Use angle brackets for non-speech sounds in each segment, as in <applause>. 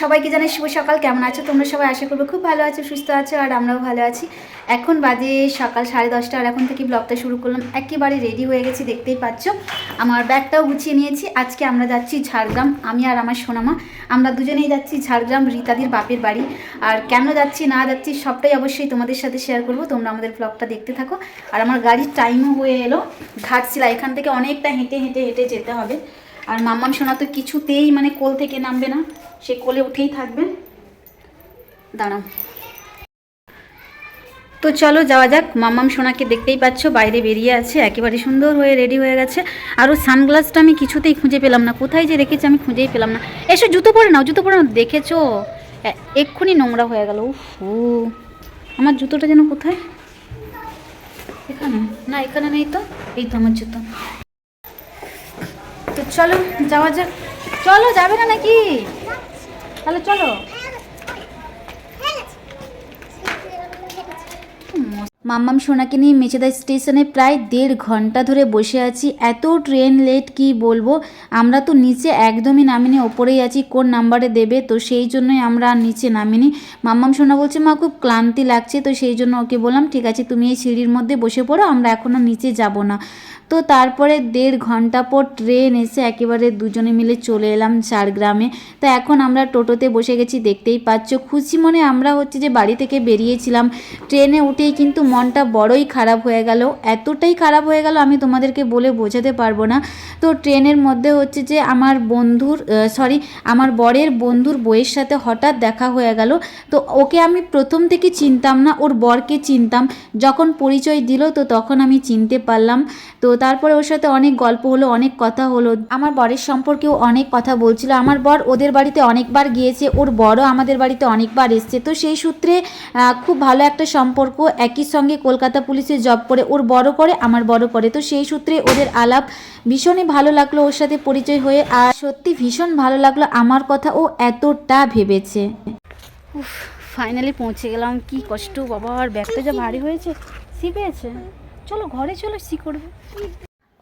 সবাইকে জানাই শুভ সকাল। কেমন আছো? তোমরা সবাই আশা করব খুব ভালো আছো, সুস্থ আছো, আর আমরাও ভালো আছি। এখন বাজে সকাল সাড়ে দশটা, আর এখন থেকে ব্লগটা শুরু করলাম। একেবারে রেডি হয়ে গেছি, দেখতেই পাচ্ছ। আমার ব্যাগটাও গুছিয়ে নিয়েছি। আজকে আমরা যাচ্ছি ঝাড়গ্রাম, আমি আর আমার সোনামা। আমরা দুজনেই যাচ্ছি ঝাড়গ্রাম, রীতাদির বাপের বাড়ি। আর কেন যাচ্ছি, না যাচ্ছি, সবটাই অবশ্যই তোমাদের সাথে শেয়ার করব। তোমরা আমাদের ব্লগটা দেখতে থাকো। আর আমার গাড়ির টাইমও হয়ে এলো। ঘাটছিলা এখান থেকে অনেকটা হেঁটে হেঁটে হেঁটে যেতে হবে। আর মাম্মাম সোনা তো কিছুতেই মানে কোল থেকে নামবে না, সে কোলে উঠেই থাকবে। দাঁড়াও। তো চলো যাওয়া যাক, মাম্মাম সোনাকে দেখতেই পাচ্ছ, বাইরে বেরিয়ে আছে, একেবারে সুন্দর হয়ে রেডি হয়ে গেছে। আর ও সানগ্লাসটা আমি কিছুতেই খুঁজে পেলাম না, কোথায় যে রেখেছি আমি খুঁজেই পেলাম না। এসো, জুতো পরে নাও, জুতো পরে নাও, দেখেছ? এক্ষুনি নোংরা হয়ে গেল, উফ আমার জুতোটা যেন কোথায়? এখানে? না, এখানে নেই তো? এই তো আমার জুতো। তো চলো যাওয়া যাক। চলো যাবে না নাকি? তাহলে চলো। মাম্মাম সোনাকে নিয়ে মেচেদা স্টেশনে প্রায় দেড় ঘণ্টা ধরে বসে আছি। এত ট্রেন লেট কি বলব? আমরা তো নিচে একদমই নামিনি, ওপরেই আছি। কোন নাম্বারে দেবে? তো সেই জন্যই আমরা নিচে নামিনি। মাম্মাম সোনা বলছে, মা, খুব ক্লান্তি লাগছে। তো সেই জন্য ওকে বললাম, ঠিক আছে, তুমি এই সিঁড়ির মধ্যে বসে পড়ো, আমরা এখনও নিচে যাব না। তো তারপরে দেড় ঘণ্টা পর ট্রেন এসে একেবারে দুজনে মিলে চলে এলাম ঝাড়গ্রামে তো এখন আমরা টোটোতে বসে গেছি, দেখতেই পাচ্ছ। খুশি মনে আমরা হচ্ছে যে বাড়ি থেকে বেরিয়েছিলাম। ট্রেনে উঠেই কিন্তু মনটা বড়ই খারাপ হয়ে গেল। এতটাই খারাপ হয়ে গেল আমি তোমাদেরকে বলে বোঝাতে পারব না। তো ট্রেনের মধ্যে হচ্ছে যে আমার বন্ধুর সরি আমার বরের বন্ধুর বইয়ের সাথে হঠাৎ দেখা হয়ে গেল। তো ওকে আমি প্রথম থেকে চিনতাম না, ওর বরকে চিনতাম। যখন পরিচয় দিল তো তখন আমি চিনতে পারলাম। তো তারপরে ওর সাথে অনেক গল্প হলো, অনেক কথা হলো। আমার বরের সম্পর্কেও অনেক কথা বলছিল। আমার বর ওদের বাড়িতে অনেকবার গিয়েছে, ওর বড় আমাদের বাড়িতে অনেকবার এসছে। তো সেই সূত্রে খুব ভালো একটা সম্পর্ক, একই সঙ্গে কলকাতা পুলিশে জব করে ওর বড় করে, আমার বড় করে। তো সেই সূত্রে ওদের আলাপ ভীষণই ভালো লাগল ওর সাথে পরিচয় হয়ে, আর সত্যি ভীষণ ভালো লাগল আমার কথা ও এতটা ভেবেছে। উফ ফাইনালি পৌঁছে গেলাম। কি কষ্ট, বাবা, আর ব্যাগটা যা ভারী হয়েছে, সি চলো, ঘরে চলো, সি করবে।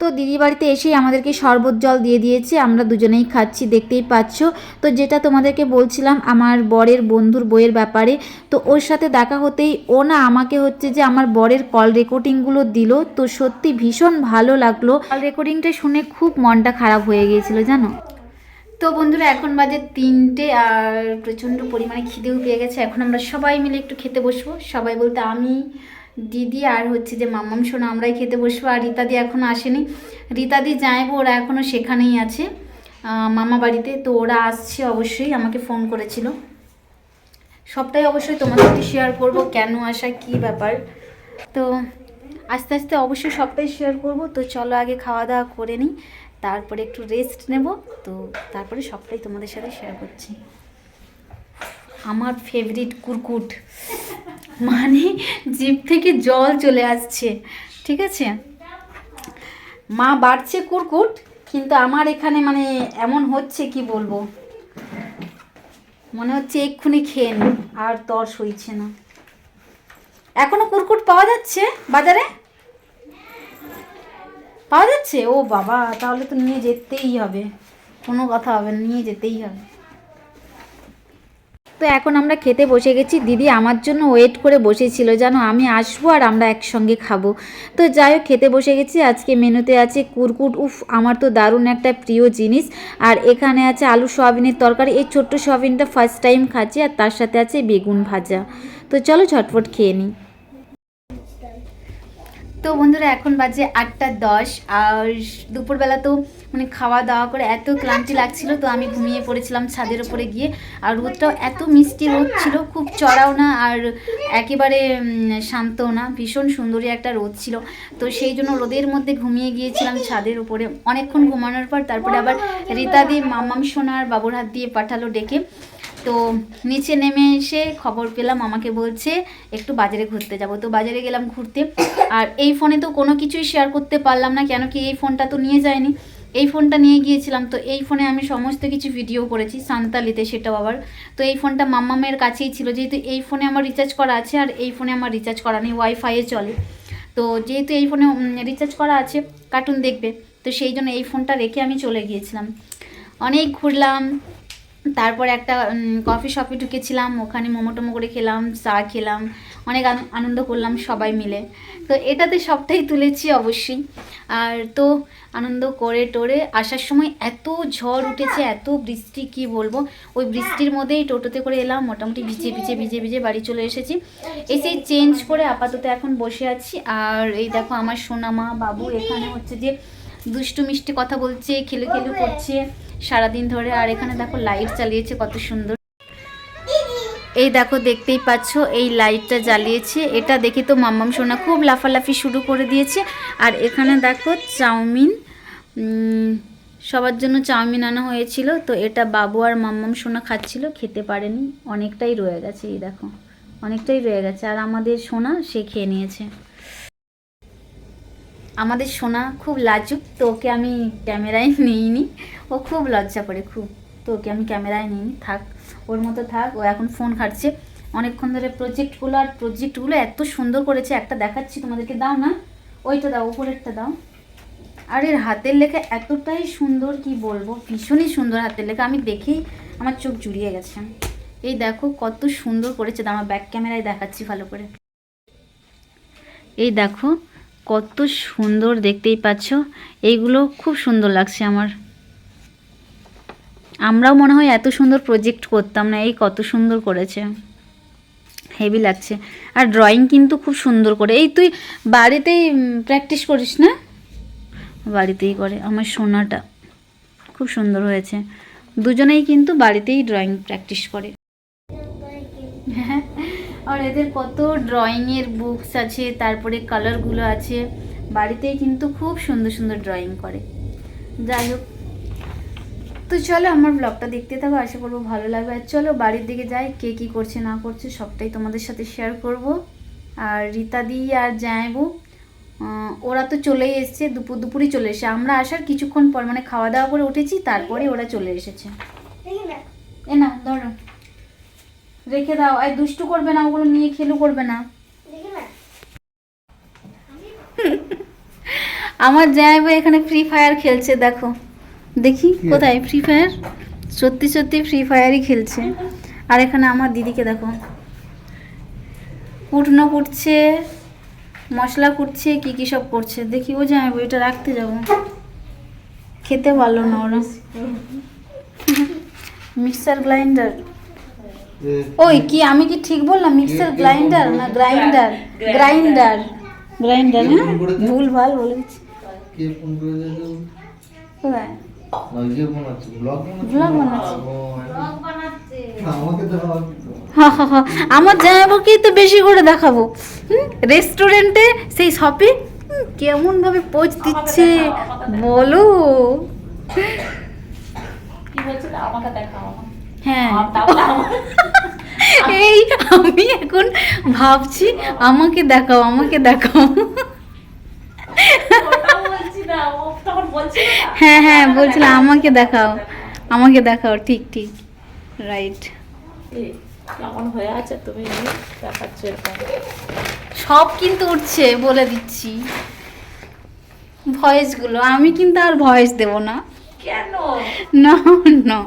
তো দিদি বাড়িতে এসেই আমাদেরকে শরবত জল দিয়ে দিয়েছে, আমরা দুজনেই খাচ্ছি, দেখতেই পাচ্ছ। তো যেটা তোমাদেরকে বলছিলাম, আমার বরের বন্ধুর বইয়ের ব্যাপারে, তো ওর সাথে দেখা হতেই ও না আমাকে হচ্ছে যে আমার বরের কল রেকর্ডিংগুলো দিল, তো সত্যি ভীষণ ভালো লাগল। কল রেকর্ডিংটা শুনে খুব মনটা খারাপ হয়ে গিয়েছিল, জানো? তো বন্ধুরা, এখন বাজে তিনটে আর প্রচণ্ড পরিমাণে খিদেও পেয়ে গেছে। এখন আমরা সবাই মিলে একটু খেতে বসবো। সবাই বলতে আমি দিদি আর হচ্ছে যে মাম্মাম সোনা, আমরাই খেতে বসবো আর রীতাদি এখনও আসেনি। রীতাদি যাইবো ওরা এখনও সেখানেই আছে। মামা বাড়িতে, তো ওরা আসছে অবশ্যই, আমাকে ফোন করেছিল। সবটাই অবশ্যই তোমাদের সাথে শেয়ার করব, কেন আসা, কি ব্যাপার। তো আস্তে আস্তে অবশ্যই সবটাই শেয়ার করব। তো চলো আগে খাওয়া দাওয়া করে নিই, তারপরে একটু রেস্ট নেব। তো তারপরে সবটাই তোমাদের সাথে শেয়ার করছি। আমার ফেভারিট কুরকুট। মানে জিভ থেকে জল চলে আসছে, ঠিক আছে? মা বাড়ছে কুরকুট, কিন্তু আমার এখানে মানে এমন হচ্ছে কি বলব? মনে হচ্ছে এক্ষুনি খেয়ে নি আর তর সইছে না। এখনও কুরকুট পাওয়া যাচ্ছে বাজারে? পাওয়া যাচ্ছে? ও বাবা, তাহলে তো নিয়ে যেতেই হবে। কোনো কথা হবে না, নিয়ে যেতেই হবে। তো এখন আমরা খেতে বসে গেছি। দিদি আমার জন্য ওয়েট করে বসেছিল জানো আমি আসব আর আমরা একসঙ্গে খাব। তো যাই হোক, খেতে বসে গেছি। আজকে মেনুতে আছে কুরকুট। উফ, আমার তো দারুণ একটা প্রিয় জিনিস। আর এখানে আছে আলু সয়াবিনের তরকারি। এই ছোট্ট সয়াবিনটা ফার্স্ট টাইম খাচ্ছি আর তার সাথে আছে বেগুন ভাজা। তো চলো ঝটফট খেয়ে নিই। তো বন্ধুরা, এখন বাজে আটটা দশ, আর দুপুরবেলা তো মানে খাওয়া দাওয়া করে এত ক্লান্তি লাগছিল, তো আমি ঘুমিয়ে পড়েছিলাম ছাদের উপরে গিয়ে। আর রোদটাও এত মিষ্টি রোদ ছিল, খুব চড়াও না, আর একেবারে শান্তও না, ভীষণ সুন্দরী একটা রোদ ছিল। তো সেই জন্য রোদের মধ্যে ঘুমিয়ে গিয়েছিলাম ছাদের উপরে। অনেকক্ষণ ঘুমানোর পর তারপরে আবার রীতাদি মামাম সোনার বাবুর হাত দিয়ে পাঠালো ডেকে। তো নিচে নেমে এসে খবর পেলাম, আমাকে বলছে, একটু বাজারে ঘুরতে যাব। তো বাজারে গেলাম ঘুরতে। আর এই ফোনে তো কোনো কিছুই শেয়ার করতে পারলাম না, কেন কি এই ফোনটা তো নিয়ে যায়নি। এই ফোনটা নিয়ে গিয়েছিলাম, তো এই ফোনে আমি সমস্ত কিছু ভিডিও করেছি, সান্তালিতে সেটাও আবার। তো এই ফোনটা মাম্মামের কাছেই ছিল, যেহেতু এই ফোনে আমার রিচার্জ করা আছে আর এই ফোনে আমার রিচার্জ করা নেই ওয়াইফাইয়ে চলে। তো যেহেতু এই ফোনে রিচার্জ করা আছে কার্টুন দেখবে। তো সেই জন্য এই ফোনটা রেখে আমি চলে গিয়েছিলাম। অনেক ঘুরলাম তারপরে একটা কফি শপে ঢুকেছিলাম, ওখানে মোমো টোমো করে খেলাম, চা খেলাম, অনেক আন- আনন্দ করলাম সবাই মিলে। তো এটাতে সবটাই তুলেছি অবশ্যই। আর তো আনন্দ করে টোরে আসার সময় এত ঝড় উঠেছে, এত বৃষ্টি, কি বলব? ওই বৃষ্টির মধ্যেই টোটোতে করে এলাম, মোটামুটি ভিজে ভিজে ভিজে ভিজে বাড়ি চলে এসেছি। এসে চেঞ্জ করে আপাতত এখন বসে আছি। আর এই দেখো আমার সোনামা বাবু, এখানে হচ্ছে যে দুষ্টু মিষ্টি কথা বলছে খেলু খেলু করছে। সারাদিন ধরে আর এখানে দেখো লাইট চালিয়েছে কত সুন্দর। এই দেখো দেখতেই পাচ্ছ এই লাইটটা জ্বালিয়েছে। এটা দেখে তো মাম্মাম সোনা খুব লাফালাফি শুরু করে দিয়েছে। আর এখানে দেখো চাউমিন সবার জন্য চাউমিন আনা হয়েছিল। তো এটা বাবু আর মাম্মাম সোনা খাচ্ছিল খেতে পারেনি। অনেকটাই রয়ে গেছে এই দেখো। অনেকটাই রয়ে গেছে। আর আমাদের সোনা সে খেয়ে নিয়েছে। আমাদের সোনা খুব লাজুক তো ওকে আমি ক্যামেরায় <laughs> নিইনি। ও খুব লজ্জা করে, খুব। তো ওকে আমি ক্যামেরায় নিইনি। থাক, ওর মতো থাক, ও এখন ফোন ঘাটছে। অনেকক্ষণ ধরে প্রজেক্টগুলো আর প্রজেক্টগুলো এত সুন্দর করেছে, একটা দেখাচ্ছি তোমাদেরকে। দাও না, ওইটা দাও, উপরেরটা দাও। আর এর হাতের লেখা এতটাই সুন্দর, কি বলব? ভীষণই সুন্দর হাতের লেখা। আমি দেখেই আমার চোখ জুড়িয়ে গেছে। এই দেখো, কত সুন্দর করেছে। আমার ব্যাক ক্যামেরায় দেখাচ্ছি ভালো করে। এই দেখো কত সুন্দর দেখতেই পাচ্ছ। এইগুলো খুব সুন্দর লাগছে আমার। আমরাও মনে হয় এত সুন্দর প্রজেক্ট করতাম না, এই কত সুন্দর করেছে। হেভি লাগছে। আর ড্রয়িং কিন্তু খুব সুন্দর করে। এই তুই বাড়িতেই প্র্যাকটিস করিস না? বাড়িতেই করে। আমার সোনাটা খুব সুন্দর হয়েছে। দুজনেই কিন্তু বাড়িতেই ড্রয়িং প্র্যাকটিস করে। আর এদের কত ড্রয়িংয়ের বুকস আছে তারপরে কালারগুলো আছে। বাড়িতেই কিন্তু খুব সুন্দর সুন্দর ড্রয়িং করে। যাই হোক তো চলো আমার ব্লগটা দেখতে থাকো আশা করব ভালো লাগবে। আর চলো বাড়ির দিকে যাই কে কী করছে না করছে সবটাই তোমাদের সাথে শেয়ার করব। আর রীতাদি আর জায়াবু ওরা তো চলেই এসছে দুপুর দুপুরই চলে এসেছে। আমরা আসার কিছুক্ষণ পর মানে খাওয়া দাওয়া করে উঠেছি তারপরে ওরা চলে এসেছে। এ না ধরো। রেখে দাও। আর দুষ্টু করবে না ওগুলো নিয়ে খেলু করবে না। আমার জামাইবাবু এখানে ফ্রি ফায়ার খেলছে দেখো। দেখি কোথায়? ফ্রি ফায়ার সত্যি সত্যি ফ্রি ফায়ারই খেলছে। আর এখানে আমার দিদিকে দেখো। কুটনো কুটছে মশলা কুটছে কি কি সব করছে। দেখি ও জামাইবাবু এটা রাখতে যাব। খেতে ভালো না ওরা। <laughs> Mixer grinder. ওই কি আমি কি ঠিক বললাম? মিক্সার গ্রাইন্ডার না গ্রাইন্ডার? গ্রাইন্ডার। গ্রাইন্ডার হ্যাঁ? ভুল ভালো বলেছি কে ফোন করেছে তো? কোথায়? ওই যে বানাচ্ছে, vlog বানাচ্ছে? Vlog বানাচ্ছে। ও, আমাকে তো ভাব। হা হা হা। আমার তো বেশি করে দেখাবো। রেস্টুরেন্টে সেই শপে কেমন ভাবে পোজ দিচ্ছে বলো। কি বলছিল আমাকে দেখাও। হ্যাঁ। তাহলে এই আমি এখন ভাবছি আমাকে দেখাও আমাকে দেখাও। হ্যাঁ হ্যাঁ বলছিলাম আমাকে দেখাও আমাকে দেখাও ঠিক ঠিক রাইট কেমন হয়ে আছে তুমি? দেখাচ্ছ এরকম। সব কিন্তু উঠছে বলে দিচ্ছি। ভয়েসগুলো আমি কিন্তু আর ভয়েস দেব না। কেন? না না।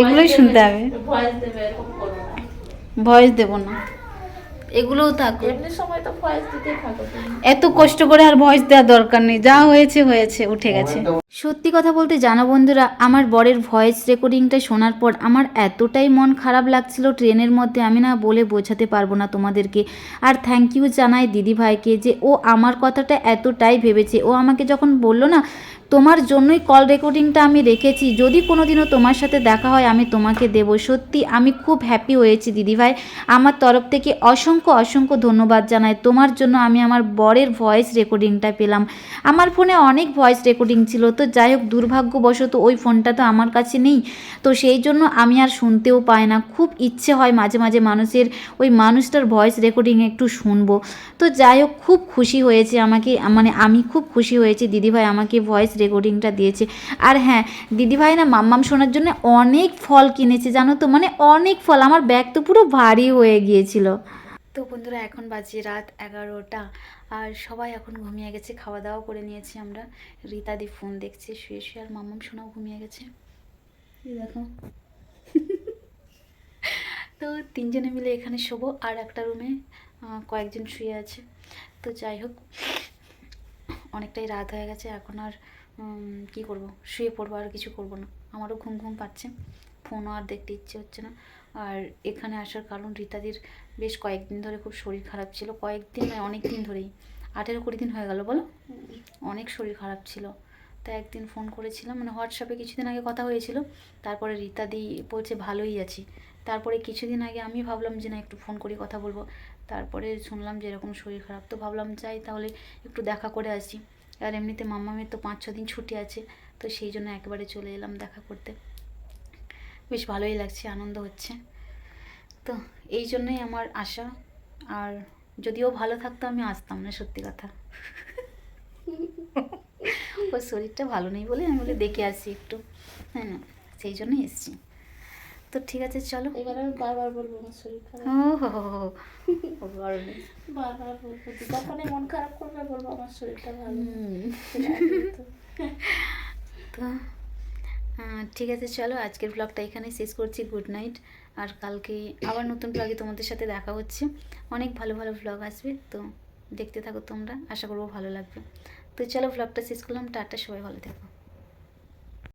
এগুলোই শুনতে হবে। ভয়েস দেবে না। ভয়েস দেব না। এগুলোও থাকুক। এমনি সময় তো ভয়েস দিতেই থাকো এত কষ্ট করে আর ভয়েস দেওয়ার দরকার নেই। যা হয়েছে হয়েছে উঠে গেছে। সত্যি কথা বলতে জানো বন্ধুরা আমার বরের ভয়েস রেকর্ডিংটা শোনার পর আমার এতটাই মন খারাপ লাগছিল ট্রেনের মধ্যে আমি না বলে বোঝাতে পারব না তোমাদেরকে। আর থ্যাংক ইউ জানাই দিদি ভাইকে যে ও আমার কথাটা এতটাই ভেবেছে। ও আমাকে যখন বলল না তোমার জন্যই কল রেকর্ডিংটা আমি রেখেছি। যদি কোনোদিনও তোমার সাথে দেখা হয়, আমি তোমাকে দেব। সত্যি, আমি খুব হ্যাপি হয়েছি, দিদিভাই। আমার তরফ থেকে অসংখ্য অসংখ্য ধন্যবাদ জানাই। তোমার জন্য আমি আমার বরের ভয়েস রেকর্ডিংটা পেলাম। আমার ফোনে অনেক ভয়েস রেকর্ডিং ছিল। তো যাই হোক, দুর্ভাগ্যবশত ওই ফোনটা তো আমার কাছে নেই। তো সেই জন্য আমি আর শুনতেও পাই না। খুব ইচ্ছে হয় মাঝে মাঝে মানুষের ওই মানুষটার ভয়েস রেকর্ডিং একটু শুনব। তো যাই হোক, খুব খুশি হয়েছে আমাকে মানে আমি খুব খুশি হয়েছি। দিদিভাই আমাকে ভয়েস রেকর্ডিংটা দিয়েছে। আর হ্যাঁ দিদিভাই না মাম্মাম শোনার জন্য অনেক ফল কিনেছে, জানো তো? মানে অনেক ফল। আমার ব্যাগ তো পুরো ভারী হয়ে গিয়েছিল। তো বন্ধুরা, এখন বাজে রাত এগারোটা। আর সবাই এখন ঘুমিয়ে গেছে খাওয়া দাওয়া করে নিয়েছি আমরা। রীতাদি ফোন দেখছে, শুয়ে শুয়ে আর মাম্মাম শোনাও ঘুমিয়ে গেছে। দেখো। তো তিনজনে মিলে এখানে শোবো, আর একটা রুমে কয়েকজন শুয়ে আছে। তো যাই হোক, অনেকটাই রাত হয়ে গেছে, এখন আর কি করব? শুয়ে পড়ব, আর কিছু করব না। আমারও ঘুম ঘুম পাচ্ছে। ফোনও আর দেখতে ইচ্ছে হচ্ছে না। আর এখানে আসার কারণ রীতাদির বেশ কয়েকদিন ধরে খুব শরীর খারাপ ছিল। কয়েকদিন নয় অনেক দিন ধরেই। আঠেরো কুড়ি দিন হয়ে গেল, বলো? অনেক শরীর খারাপ ছিল। তা একদিন ফোন করেছিলাম। মানে হোয়াটসঅ্যাপে কিছুদিন আগে কথা হয়েছিল। তারপরে রীতাদি বলছে, ভালোই আছি। তারপরে কিছুদিন আগে আমি ভাবলাম যে, না, একটু ফোন করে কথা বলব। তারপরে শুনলাম যে, এরকম শরীর খারাপ। তো ভাবলাম, যাই, তাহলে একটু দেখা করে আসি। আর এমনিতে মাম্মামের তো পাঁচ ছ দিন ছুটি আছে তো সেই জন্য একবারে চলে এলাম দেখা করতে। বেশ ভালোই লাগছে আনন্দ হচ্ছে। তো এই জন্যই আমার আশা আর যদিও ভালো থাকতো আমি আসতাম না সত্যি কথা। <laughs> ওর শরীরটা ভালো নেই বলে আমি বলে দেখে আসি একটু হ্যাঁ না? সেই জন্যই এসছি। তো ঠিক আছে চলো। এবার আমি বারবার বলব আমার শরীর খারাপ। ও হো হো হো, বারবার বলব। যখনই মন খারাপ করবে বলব আমার শরীরটা ভালো। তো ঠিক আছে চলো। আজকের ব্লগটা এখানে শেষ করছি। গুড নাইট আর কালকে আবার নতুন ব্লগে তোমাদের সাথে দেখা হচ্ছে। অনেক ভালো ভালো ব্লগ আসবে। তো দেখতে থাকো তোমরা। আশা করব ভালো লাগবে। তো চলো ব্লগটা শেষ করলাম। টাটা সবাই ভালো থেকো।